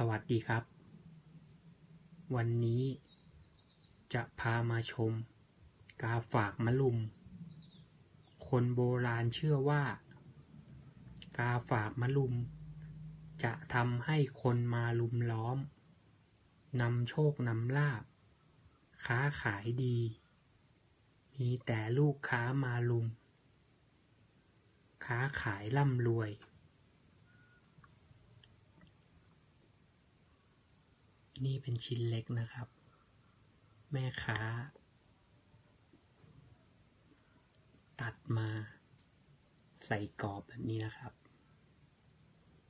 สวัสดีครับ วันนี้จะพามาชม กาฝากมะลุม คนโบราณเชื่อว่า กาฝากมะลุม จะทำให้คนมาลุมล้อมนำโชคนำลาบ ค้าขายดี มีแต่ลูกค้ามาลุม ค้าขายร่ำรวย นี่เป็นชิ้นเล็กนะครับ แม่ค้า ตัดมาใส่กรอบแบบนี้นะครับ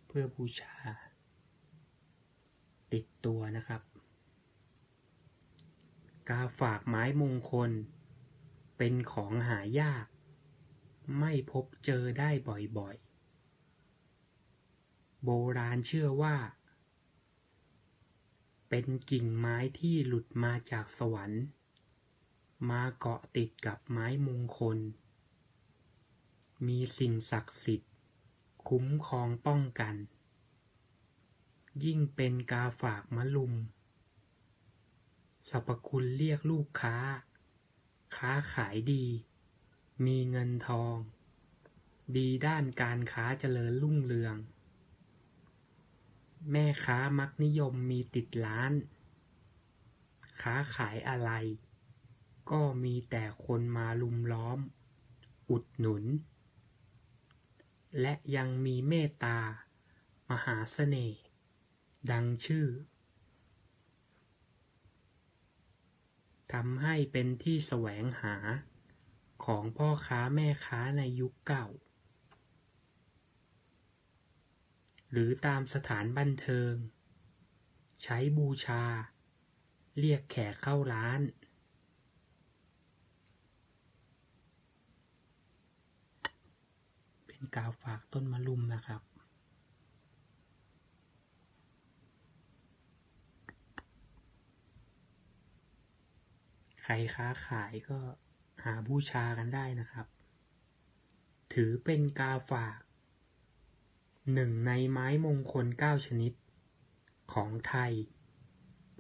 เพื่อบูชา ติดตัวนะครับ กาฝากไม้มงคล เป็นของหายาก ไม่พบเจอได้บ่อยๆ โบราณเชื่อว่า เป็นกิ่งไม้ที่หลุดมาจากสวรรค์ มาเกาะติดกับไม้มงคล มีสิ่งศักดิ์สิทธิ์ คุ้มครองป้องกัน ยิ่งเป็นกาฝากมะลุมสรรพคุณเรียกลูกค้า ค้าขายดี มีเงินทอง ดีด้านการค้าเจริญรุ่งเรือง แม่ค้ามักนิยมมีติดร้าน ค้าขายอะไร ก็มีแต่คนมาลุมล้อม อุดหนุน และยังมีเมตตา มหาเสน่ห์ดังชื่อทำให้เป็นที่แสวงหาของพ่อค้าแม่ค้าในยุคเก่า หรือตามสถานบันเทิง ใช้บูชา เรียกแขกเข้าร้าน เป็นกาวฝากต้นมะลุมนะครับใครค้าขายก็หาบูชากันได้นะครับ ถือเป็นกาฝาก หนึ่งในไม้มงคลเก้าชนิด ของไทย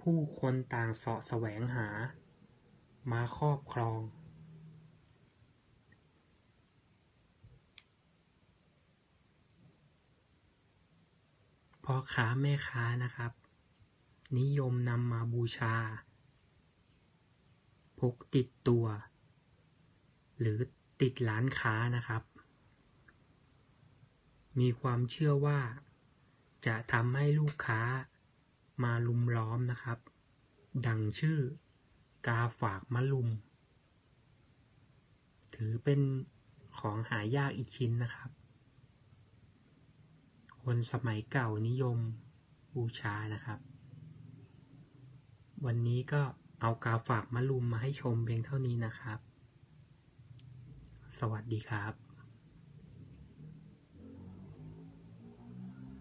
ผู้คนต่างเสาะแสวงหา มาครอบครอง พ่อค้าแม่ค้านะครับ นิยมนำมาบูชา พกติดตัว หรือติดร้านค้านะครับ มีความเชื่อว่า จะทำให้ลูกค้ามาลุมล้อมนะครับ ดังชื่อกาฝากมะลุม ถือเป็นของหายากอีกชิ้นนะครับ คนสมัยเก่านิยมบูชานะครับ วันนี้ก็เอากาฝากมะลุมมาให้ชมเพียงเท่านี้นะครับ สวัสดีครับ